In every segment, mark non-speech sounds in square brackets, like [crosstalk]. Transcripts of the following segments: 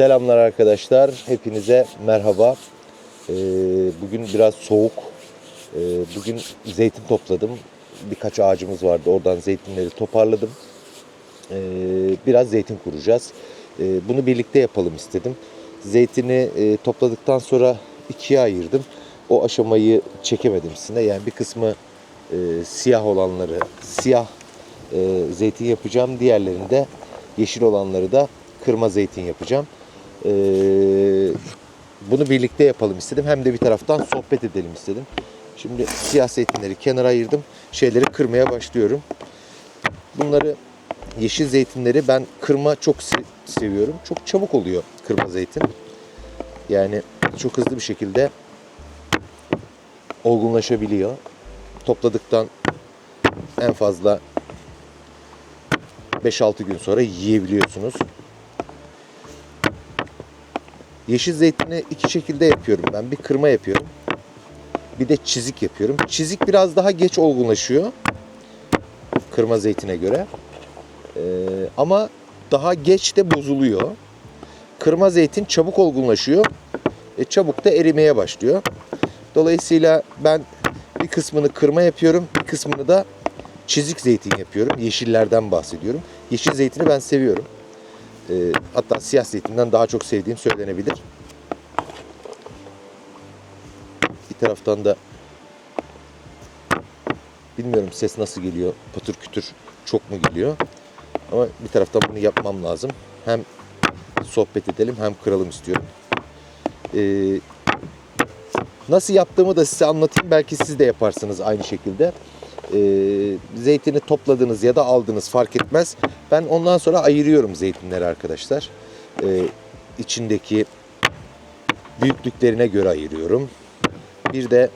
Selamlar arkadaşlar. Hepinize merhaba. Ee, bugün biraz soğuk. Ee, bugün zeytin topladım. Birkaç ağacımız vardı. Oradan zeytinleri toparladım. Ee, biraz zeytin kuracağız. Ee, bunu birlikte yapalım istedim. Zeytini e, topladıktan sonra ikiye ayırdım. O aşamayı çekemedim sizinle. Yani bir kısmı e, siyah olanları siyah e, zeytin yapacağım. Diğerlerini de yeşil olanları da kırma zeytin yapacağım. Ee, bunu birlikte yapalım istedim. Hem de bir taraftan sohbet edelim istedim. Şimdi siyah zeytinleri kenara ayırdım. Şeyleri kırmaya başlıyorum. Bunları yeşil zeytinleri ben kırma çok se- seviyorum. Çok çabuk oluyor kırma zeytin. Yani çok hızlı bir şekilde olgunlaşabiliyor. Topladıktan en fazla 5-6 gün sonra yiyebiliyorsunuz. Yeşil zeytini iki şekilde yapıyorum ben. Bir kırma yapıyorum. Bir de çizik yapıyorum. Çizik biraz daha geç olgunlaşıyor. Kırma zeytine göre. Ee, ama daha geç de bozuluyor. Kırma zeytin çabuk olgunlaşıyor. E, çabuk da erimeye başlıyor. Dolayısıyla ben bir kısmını kırma yapıyorum. Bir kısmını da çizik zeytin yapıyorum. Yeşillerden bahsediyorum. Yeşil zeytini ben seviyorum. Ee, hatta siyah zeytinden daha çok sevdiğim söylenebilir. Bir taraftan da bilmiyorum ses nasıl geliyor. Patır kütür çok mu geliyor. Ama bir taraftan bunu yapmam lazım. Hem sohbet edelim hem kıralım istiyorum. Ee, nasıl yaptığımı da size anlatayım. Belki siz de yaparsınız aynı şekilde. Ee, zeytini topladınız ya da aldınız fark etmez. Ben ondan sonra ayırıyorum zeytinleri arkadaşlar. Ee, içindeki büyüklüklerine göre ayırıyorum. Bir de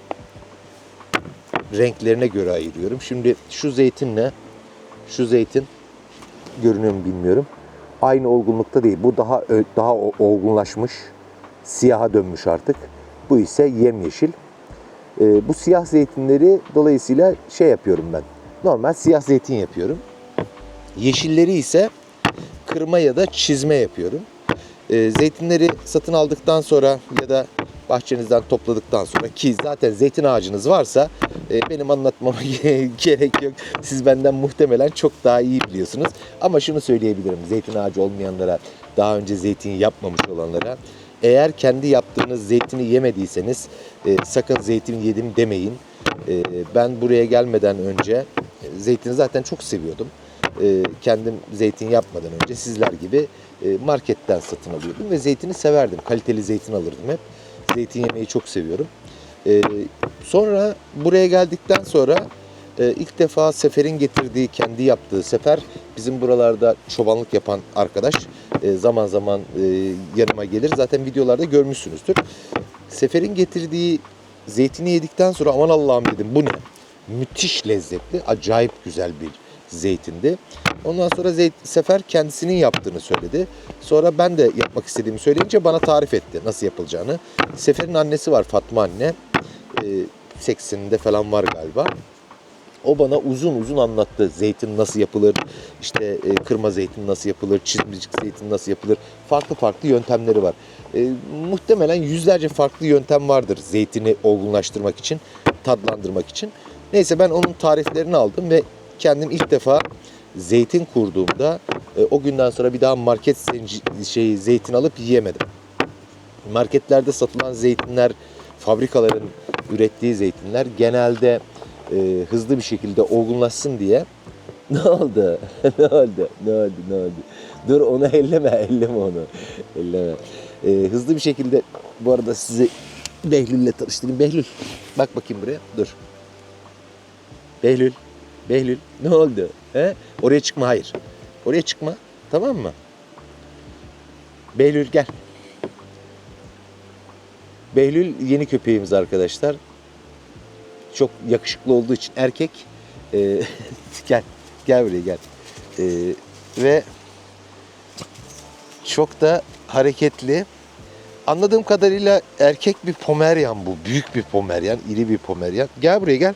renklerine göre ayırıyorum. Şimdi şu zeytinle şu zeytin görünüyor mu bilmiyorum. Aynı olgunlukta değil. Bu daha daha olgunlaşmış. Siyaha dönmüş artık. Bu ise yemyeşil. Ee, bu siyah zeytinleri dolayısıyla şey yapıyorum ben. Normal siyah zeytin yapıyorum. Yeşilleri ise kırma ya da çizme yapıyorum. Ee, zeytinleri satın aldıktan sonra ya da bahçenizden topladıktan sonra ki zaten zeytin ağacınız varsa e, benim anlatmama [laughs] gerek yok. Siz benden muhtemelen çok daha iyi biliyorsunuz. Ama şunu söyleyebilirim zeytin ağacı olmayanlara, daha önce zeytin yapmamış olanlara eğer kendi yaptığınız zeytini yemediyseniz e, sakın zeytin yedim demeyin. E, ben buraya gelmeden önce e, zeytini zaten çok seviyordum. E, kendim zeytin yapmadan önce sizler gibi e, marketten satın alıyordum ve zeytini severdim. Kaliteli zeytin alırdım hep. Zeytin yemeyi çok seviyorum. E, sonra buraya geldikten sonra e, ilk defa Sefer'in getirdiği, kendi yaptığı Sefer bizim buralarda çobanlık yapan arkadaş e, zaman zaman e, yanıma gelir. Zaten videolarda görmüşsünüzdür. Sefer'in getirdiği zeytini yedikten sonra aman Allah'ım dedim bu ne? Müthiş lezzetli, acayip güzel bir zeytindi. Ondan sonra zeyt, Sefer kendisinin yaptığını söyledi. Sonra ben de yapmak istediğimi söyleyince bana tarif etti nasıl yapılacağını. Sefer'in annesi var Fatma anne. E, 80'inde falan var galiba. O bana uzun uzun anlattı. Zeytin nasıl yapılır, işte e, kırma zeytin nasıl yapılır, çizmicik zeytin nasıl yapılır. Farklı farklı yöntemleri var. E, muhtemelen yüzlerce farklı yöntem vardır zeytini olgunlaştırmak için, tadlandırmak için. Neyse ben onun tariflerini aldım ve kendim ilk defa zeytin kurduğumda e, o günden sonra bir daha market şey zeytin alıp yiyemedim. Marketlerde satılan zeytinler, fabrikaların ürettiği zeytinler genelde e, hızlı bir şekilde olgunlaşsın diye [laughs] ne oldu? [laughs] ne oldu? Ne oldu? Ne oldu? Dur onu elleme, [laughs] elleme onu. Elleme. E, hızlı bir şekilde bu arada sizi Behlül'le tanıştırayım. Behlül bak bakayım buraya. Dur. Behlül. Behlül ne oldu? He? Oraya çıkma hayır. Oraya çıkma. Tamam mı? Behlül gel. Behlül yeni köpeğimiz arkadaşlar. Çok yakışıklı olduğu için erkek. Ee, [laughs] gel. Gel buraya gel. Ee, ve çok da hareketli. Anladığım kadarıyla erkek bir pomeryan bu. Büyük bir pomeryan. iri bir pomeryan. Gel buraya gel.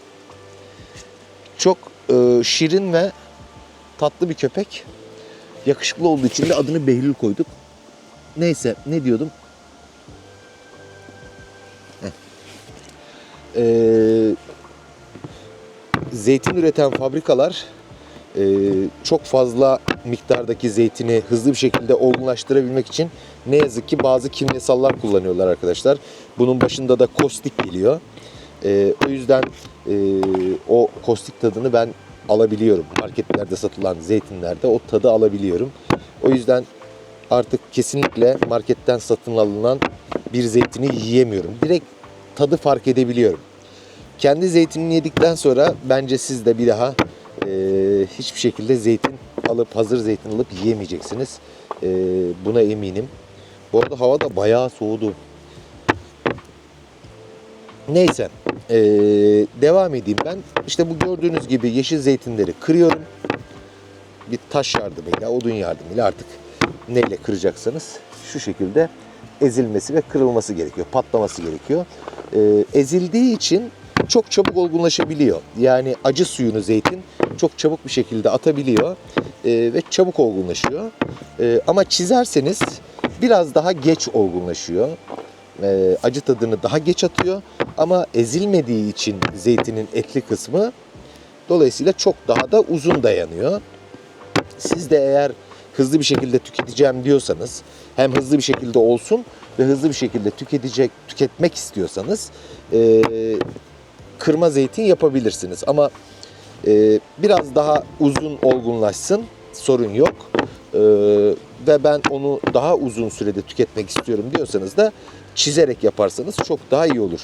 Çok e, şirin ve tatlı bir köpek. Yakışıklı olduğu için de adını Behlül koyduk. Neyse ne diyordum? Ee, zeytin üreten fabrikalar e, çok fazla miktardaki zeytini hızlı bir şekilde olgunlaştırabilmek için ne yazık ki bazı kimyasallar kullanıyorlar arkadaşlar. Bunun başında da kostik geliyor. E, o yüzden e, o kostik tadını ben alabiliyorum. Marketlerde satılan zeytinlerde o tadı alabiliyorum. O yüzden artık kesinlikle marketten satın alınan bir zeytini yiyemiyorum. Direkt tadı fark edebiliyorum. Kendi zeytinini yedikten sonra bence siz de bir daha e, hiçbir şekilde zeytin alıp hazır zeytin alıp yiyemeyeceksiniz. E, buna eminim. Bu arada hava da bayağı soğudu. Neyse. e, devam edeyim ben. İşte bu gördüğünüz gibi yeşil zeytinleri kırıyorum. Bir taş yardımıyla, odun yardımıyla artık neyle kıracaksanız şu şekilde ezilmesi ve kırılması gerekiyor. Patlaması gerekiyor. E, ezildiği için çok çabuk olgunlaşabiliyor. Yani acı suyunu zeytin çok çabuk bir şekilde atabiliyor e, ve çabuk olgunlaşıyor. E, ama çizerseniz biraz daha geç olgunlaşıyor. E, acı tadını daha geç atıyor ama ezilmediği için zeytinin etli kısmı dolayısıyla çok daha da uzun dayanıyor. Siz de eğer hızlı bir şekilde tüketeceğim diyorsanız hem hızlı bir şekilde olsun ve hızlı bir şekilde tüketecek tüketmek istiyorsanız e, kırma zeytin yapabilirsiniz. Ama e, biraz daha uzun olgunlaşsın sorun yok. E, ve ben onu daha uzun sürede tüketmek istiyorum diyorsanız da çizerek yaparsanız çok daha iyi olur.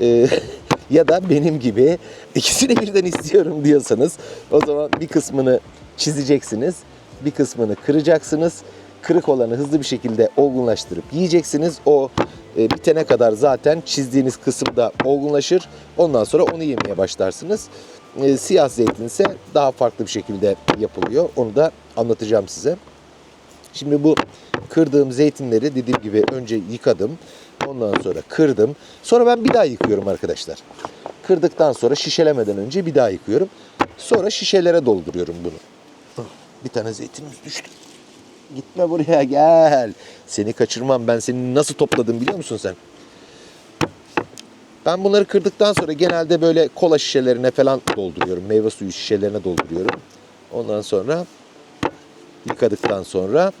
E, [laughs] ya da benim gibi ikisini birden istiyorum diyorsanız o zaman bir kısmını çizeceksiniz, bir kısmını kıracaksınız. Kırık olanı hızlı bir şekilde olgunlaştırıp yiyeceksiniz. O e, bitene kadar zaten çizdiğiniz kısımda olgunlaşır. Ondan sonra onu yemeye başlarsınız. E, siyah zeytin ise daha farklı bir şekilde yapılıyor. Onu da anlatacağım size. Şimdi bu kırdığım zeytinleri dediğim gibi önce yıkadım. Ondan sonra kırdım. Sonra ben bir daha yıkıyorum arkadaşlar. Kırdıktan sonra şişelemeden önce bir daha yıkıyorum. Sonra şişelere dolduruyorum bunu. Bir tane zeytinimiz düştü. Gitme buraya gel. Seni kaçırmam. Ben seni nasıl topladım biliyor musun sen? Ben bunları kırdıktan sonra genelde böyle kola şişelerine falan dolduruyorum. Meyve suyu şişelerine dolduruyorum. Ondan sonra yıkadıktan sonra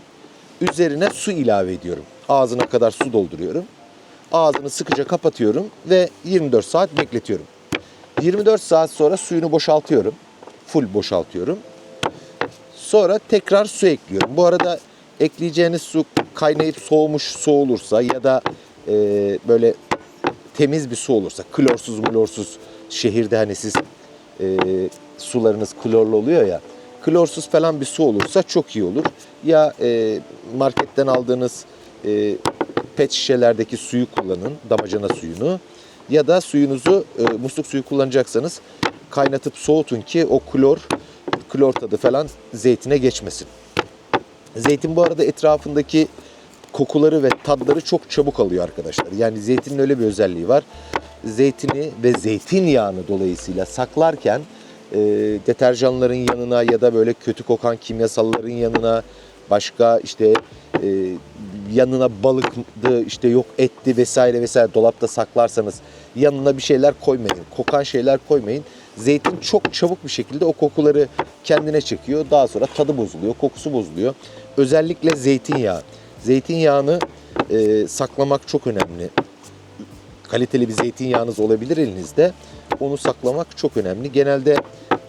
üzerine su ilave ediyorum. Ağzına kadar su dolduruyorum. Ağzını sıkıca kapatıyorum ve 24 saat bekletiyorum. 24 saat sonra suyunu boşaltıyorum. Full boşaltıyorum. Sonra tekrar su ekliyorum. Bu arada ekleyeceğiniz su kaynayıp soğumuş su olursa ya da e, böyle temiz bir su olursa, klorsuz mulorsuz şehirde hani siz e, sularınız klorlu oluyor ya, klorsuz falan bir su olursa çok iyi olur. Ya e, marketten aldığınız e, pet şişelerdeki suyu kullanın, damacana suyunu ya da suyunuzu e, musluk suyu kullanacaksanız kaynatıp soğutun ki o klor klor tadı falan zeytine geçmesin. Zeytin bu arada etrafındaki kokuları ve tadları çok çabuk alıyor arkadaşlar. Yani zeytinin öyle bir özelliği var. Zeytini ve zeytinyağını dolayısıyla saklarken e, deterjanların yanına ya da böyle kötü kokan kimyasalların yanına başka işte e, yanına balıktı işte yok etti vesaire vesaire dolapta saklarsanız yanına bir şeyler koymayın. Kokan şeyler koymayın. Zeytin çok çabuk bir şekilde o kokuları kendine çekiyor. Daha sonra tadı bozuluyor, kokusu bozuluyor. Özellikle zeytinyağı. Zeytinyağını e, saklamak çok önemli. Kaliteli bir zeytinyağınız olabilir elinizde. Onu saklamak çok önemli. Genelde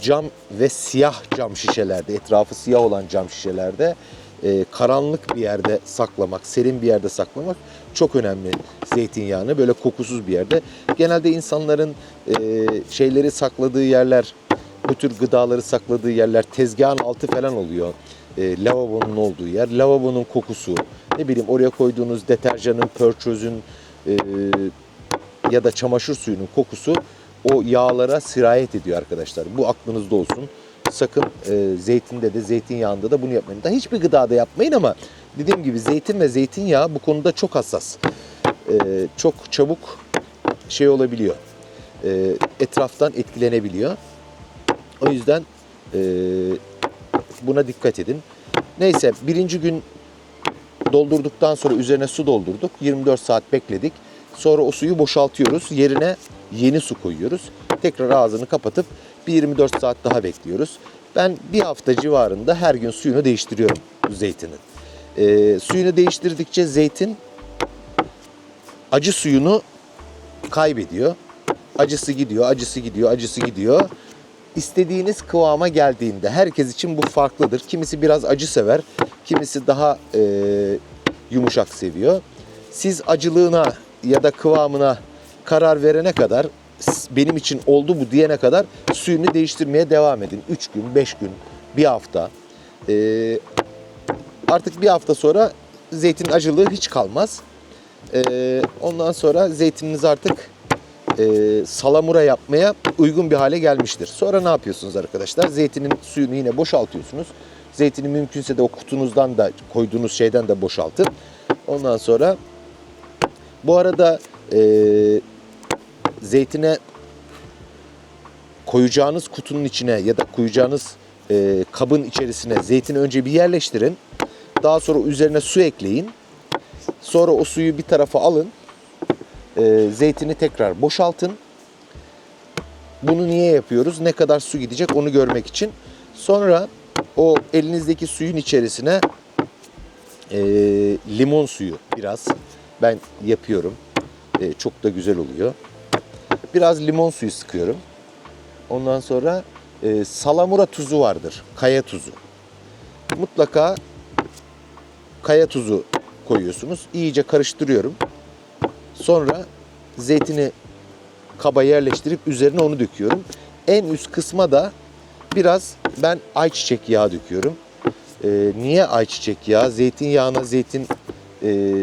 cam ve siyah cam şişelerde, etrafı siyah olan cam şişelerde e, karanlık bir yerde saklamak, serin bir yerde saklamak çok önemli zeytinyağını. Böyle kokusuz bir yerde. Genelde insanların e, şeyleri sakladığı yerler, bu tür gıdaları sakladığı yerler tezgahın altı falan oluyor. E, lavabonun olduğu yer, lavabonun kokusu, ne bileyim oraya koyduğunuz deterjanın, pörçözün e, ya da çamaşır suyunun kokusu o yağlara sirayet ediyor arkadaşlar. Bu aklınızda olsun. Sakın e, zeytinde de zeytinyağında da bunu yapmayın. Da hiçbir gıdada yapmayın ama dediğim gibi zeytin ve zeytinyağı bu konuda çok hassas. E, çok çabuk şey olabiliyor. E, etraftan etkilenebiliyor. O yüzden e, buna dikkat edin. Neyse birinci gün doldurduktan sonra üzerine su doldurduk. 24 saat bekledik. Sonra o suyu boşaltıyoruz. Yerine yeni su koyuyoruz. Tekrar ağzını kapatıp bir 24 saat daha bekliyoruz. Ben bir hafta civarında her gün suyunu değiştiriyorum zeytinin. Ee, suyunu değiştirdikçe zeytin acı suyunu kaybediyor. Acısı gidiyor, acısı gidiyor, acısı gidiyor. İstediğiniz kıvama geldiğinde herkes için bu farklıdır. Kimisi biraz acı sever, kimisi daha e, yumuşak seviyor. Siz acılığına ya da kıvamına karar verene kadar benim için oldu bu diyene kadar suyunu değiştirmeye devam edin. 3 gün, 5 gün, bir hafta. Ee, artık bir hafta sonra zeytin acılığı hiç kalmaz. Ee, ondan sonra zeytininiz artık e, salamura yapmaya uygun bir hale gelmiştir. Sonra ne yapıyorsunuz arkadaşlar? Zeytinin suyunu yine boşaltıyorsunuz. Zeytini mümkünse de o kutunuzdan da koyduğunuz şeyden de boşaltın. Ondan sonra bu arada e, zeytine koyacağınız kutunun içine ya da koyacağınız e, kabın içerisine zeytini önce bir yerleştirin. Daha sonra üzerine su ekleyin. Sonra o suyu bir tarafa alın. E, zeytini tekrar boşaltın. Bunu niye yapıyoruz? Ne kadar su gidecek onu görmek için. Sonra o elinizdeki suyun içerisine e, limon suyu biraz ben yapıyorum. E, çok da güzel oluyor. Biraz limon suyu sıkıyorum. Ondan sonra e, salamura tuzu vardır. Kaya tuzu. Mutlaka kaya tuzu koyuyorsunuz. İyice karıştırıyorum. Sonra zeytini kaba yerleştirip üzerine onu döküyorum. En üst kısma da biraz ben ayçiçek yağı döküyorum. E, niye ayçiçek yağı? Zeytinyağına zeytin e,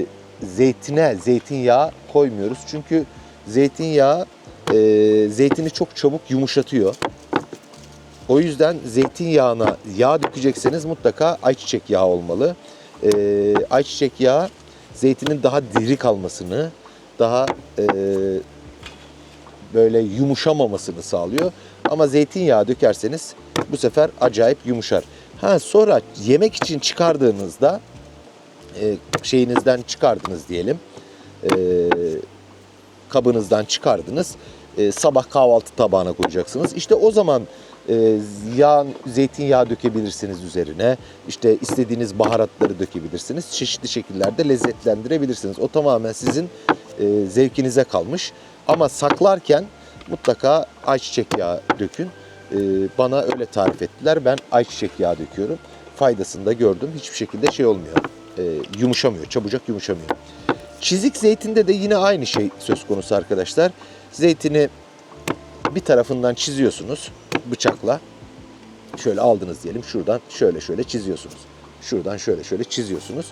zeytine zeytinyağı koymuyoruz. Çünkü zeytinyağı e, zeytini çok çabuk yumuşatıyor. O yüzden zeytinyağına yağ dökecekseniz mutlaka ayçiçek yağı olmalı. E, ayçiçek yağı zeytinin daha diri kalmasını, daha e, böyle yumuşamamasını sağlıyor. Ama zeytinyağı dökerseniz bu sefer acayip yumuşar. Ha sonra yemek için çıkardığınızda e, şeyinizden çıkardınız diyelim. E, kabınızdan çıkardınız. E, sabah kahvaltı tabağına koyacaksınız. İşte o zaman e, yağ, zeytinyağı dökebilirsiniz üzerine. İşte istediğiniz baharatları dökebilirsiniz. Çeşitli şekillerde lezzetlendirebilirsiniz. O tamamen sizin zevkinize kalmış. Ama saklarken mutlaka ayçiçek yağı dökün. Bana öyle tarif ettiler. Ben ayçiçek yağı döküyorum. Faydasını da gördüm. Hiçbir şekilde şey olmuyor. E, yumuşamıyor. Çabucak yumuşamıyor. Çizik zeytinde de yine aynı şey söz konusu arkadaşlar. Zeytini bir tarafından çiziyorsunuz bıçakla. Şöyle aldınız diyelim şuradan şöyle şöyle çiziyorsunuz. Şuradan şöyle şöyle çiziyorsunuz.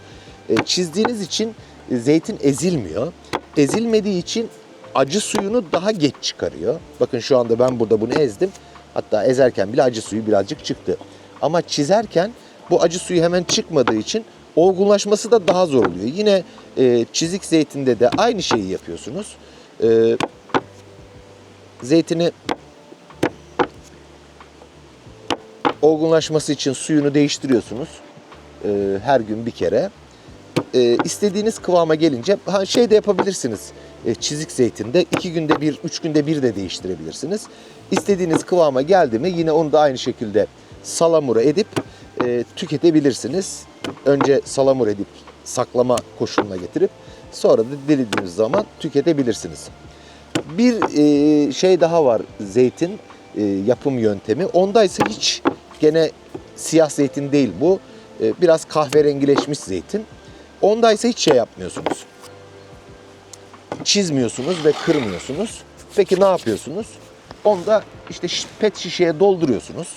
E, çizdiğiniz için zeytin ezilmiyor. Ezilmediği için acı suyunu daha geç çıkarıyor. Bakın şu anda ben burada bunu ezdim. Hatta ezerken bile acı suyu birazcık çıktı. Ama çizerken bu acı suyu hemen çıkmadığı için olgunlaşması da daha zor oluyor. Yine e, çizik zeytinde de aynı şeyi yapıyorsunuz. E, zeytini olgunlaşması için suyunu değiştiriyorsunuz. E, her gün bir kere. E, istediğiniz kıvama gelince ha, şey de yapabilirsiniz. E, çizik zeytinde iki günde bir, üç günde bir de değiştirebilirsiniz. İstediğiniz kıvama geldi mi yine onu da aynı şekilde salamura edip e, tüketebilirsiniz. Önce salamur edip saklama koşuluna getirip sonra da dilediğiniz zaman tüketebilirsiniz. Bir e, şey daha var zeytin e, yapım yöntemi. Onda ise hiç gene siyah zeytin değil bu. E, biraz kahverengileşmiş zeytin. Onda ise hiç şey yapmıyorsunuz. Çizmiyorsunuz ve kırmıyorsunuz. Peki ne yapıyorsunuz? Onda işte pet şişeye dolduruyorsunuz.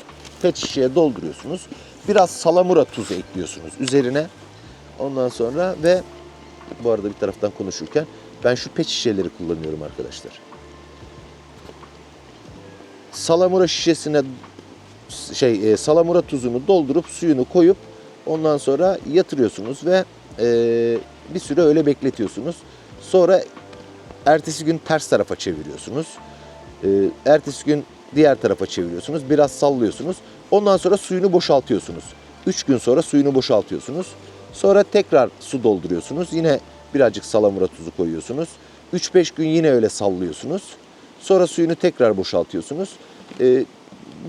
Pet şişeye dolduruyorsunuz. Biraz salamura tuzu ekliyorsunuz üzerine. Ondan sonra ve bu arada bir taraftan konuşurken ben şu pet şişeleri kullanıyorum arkadaşlar. Salamura şişesine şey e, salamura tuzunu doldurup suyunu koyup ondan sonra yatırıyorsunuz ve e, bir süre öyle bekletiyorsunuz. Sonra ertesi gün ters tarafa çeviriyorsunuz. E, ertesi gün diğer tarafa çeviriyorsunuz. Biraz sallıyorsunuz. Ondan sonra suyunu boşaltıyorsunuz. 3 gün sonra suyunu boşaltıyorsunuz. Sonra tekrar su dolduruyorsunuz. Yine birazcık salamura tuzu koyuyorsunuz. 3-5 gün yine öyle sallıyorsunuz. Sonra suyunu tekrar boşaltıyorsunuz. Ee,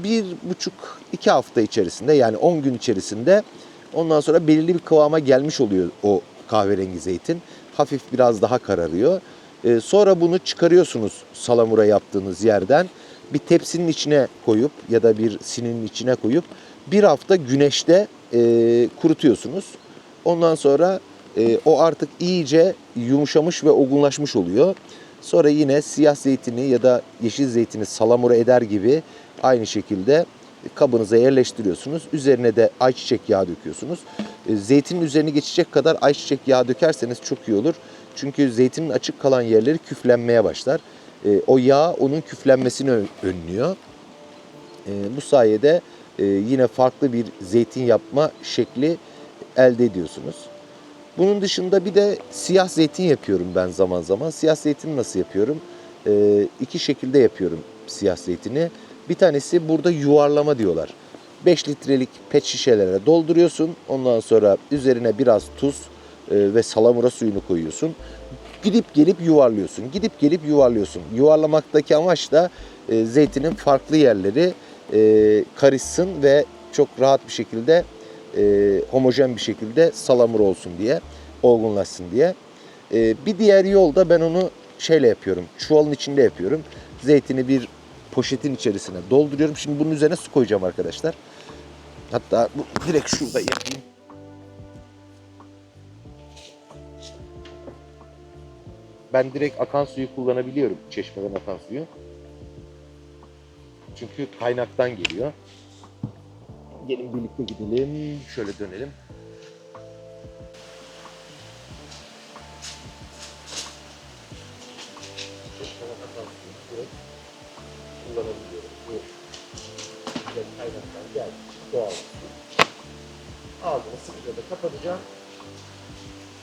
bir buçuk iki hafta içerisinde yani 10 gün içerisinde ondan sonra belirli bir kıvama gelmiş oluyor o kahverengi zeytin. Hafif biraz daha kararıyor. Ee, sonra bunu çıkarıyorsunuz salamura yaptığınız yerden. Bir tepsinin içine koyup ya da bir sininin içine koyup bir hafta güneşte e, kurutuyorsunuz. Ondan sonra e, o artık iyice yumuşamış ve olgunlaşmış oluyor. Sonra yine siyah zeytini ya da yeşil zeytini salamura eder gibi aynı şekilde kabınıza yerleştiriyorsunuz. Üzerine de ayçiçek yağı döküyorsunuz. E, Zeytinin üzerine geçecek kadar ayçiçek yağı dökerseniz çok iyi olur. Çünkü zeytinin açık kalan yerleri küflenmeye başlar. E, O yağ onun küflenmesini ön- önlüyor. E, Bu sayede e, yine farklı bir zeytin yapma şekli elde ediyorsunuz. Bunun dışında bir de siyah zeytin yapıyorum ben zaman zaman. Siyah zeytini nasıl yapıyorum? Ee, iki şekilde yapıyorum siyah zeytini. Bir tanesi burada yuvarlama diyorlar. 5 litrelik pet şişelere dolduruyorsun. Ondan sonra üzerine biraz tuz e, ve salamura suyunu koyuyorsun. Gidip gelip yuvarlıyorsun. Gidip gelip yuvarlıyorsun. Yuvarlamaktaki amaç da e, zeytinin farklı yerleri e, karışsın ve çok rahat bir şekilde e, homojen bir şekilde salamur olsun diye, olgunlaşsın diye. E, bir diğer yol da ben onu şeyle yapıyorum, çuvalın içinde yapıyorum. Zeytini bir poşetin içerisine dolduruyorum. Şimdi bunun üzerine su koyacağım arkadaşlar. Hatta bu direkt şurada yapayım. Ben direkt akan suyu kullanabiliyorum. Çeşmeden akan suyu. Çünkü kaynaktan geliyor. Gelin birlikte gidelim. Şöyle dönelim. Çeşmeden akan suyu direkt kullanabiliyorum. Bu direkt kaynaktan geldi. Doğal. Ağzını sıkıca da kapatacağım.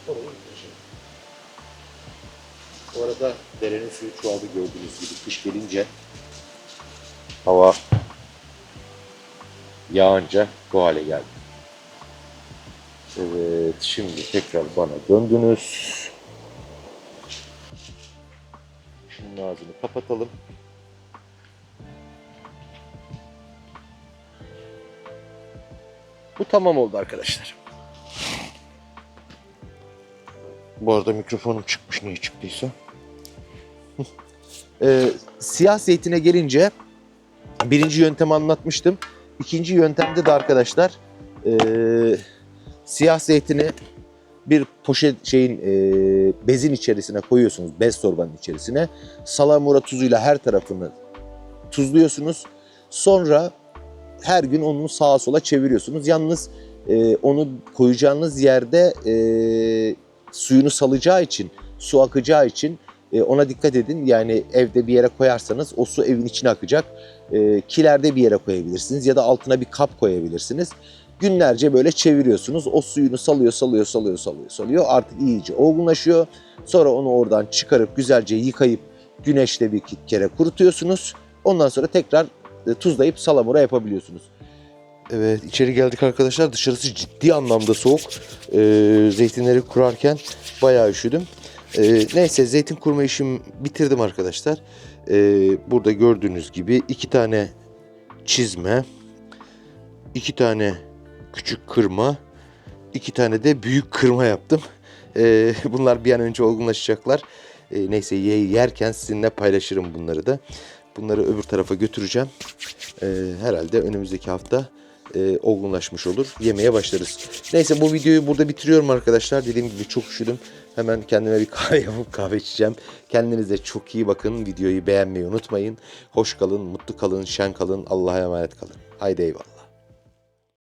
Orayı bitireceğim. Bu arada derenin suyu çoğaldı gördüğünüz gibi. Kış gelince hava yağınca bu hale geldi. Evet, şimdi tekrar bana döndünüz. Şunun ağzını kapatalım. Bu tamam oldu arkadaşlar. Bu arada mikrofonum çıkmış niye çıktıysa. Ee, siyah zeytine gelince birinci yöntemi anlatmıştım. İkinci yöntemde de arkadaşlar ee, siyah zeytini bir poşet şeyin ee, bezin içerisine koyuyorsunuz. Bez torbanın içerisine. Salamura tuzuyla her tarafını tuzluyorsunuz. Sonra her gün onu sağa sola çeviriyorsunuz. Yalnız ee, onu koyacağınız yerde ee, suyunu salacağı için, su akacağı için e, ona dikkat edin. Yani evde bir yere koyarsanız o su evin içine akacak. E, kilerde bir yere koyabilirsiniz ya da altına bir kap koyabilirsiniz. Günlerce böyle çeviriyorsunuz. O suyunu salıyor, salıyor, salıyor, salıyor, salıyor. Artık iyice olgunlaşıyor. Sonra onu oradan çıkarıp güzelce yıkayıp güneşte bir kere kurutuyorsunuz. Ondan sonra tekrar e, tuzlayıp salamura yapabiliyorsunuz. Evet içeri geldik arkadaşlar. Dışarısı ciddi anlamda soğuk. Ee, zeytinleri kurarken bayağı üşüdüm. Ee, neyse zeytin kurma işimi bitirdim arkadaşlar. Ee, burada gördüğünüz gibi iki tane çizme, iki tane küçük kırma, iki tane de büyük kırma yaptım. Ee, [laughs] bunlar bir an önce olgunlaşacaklar. Ee, neyse ye- yerken sizinle paylaşırım bunları da. Bunları öbür tarafa götüreceğim. Ee, herhalde önümüzdeki hafta e, olgunlaşmış olur. Yemeye başlarız. Neyse bu videoyu burada bitiriyorum arkadaşlar. Dediğim gibi çok üşüdüm. Hemen kendime bir [laughs] kahve yapıp kahve içeceğim. Kendinize çok iyi bakın. Videoyu beğenmeyi unutmayın. Hoş kalın, mutlu kalın, şen kalın. Allah'a emanet kalın. Haydi eyvallah.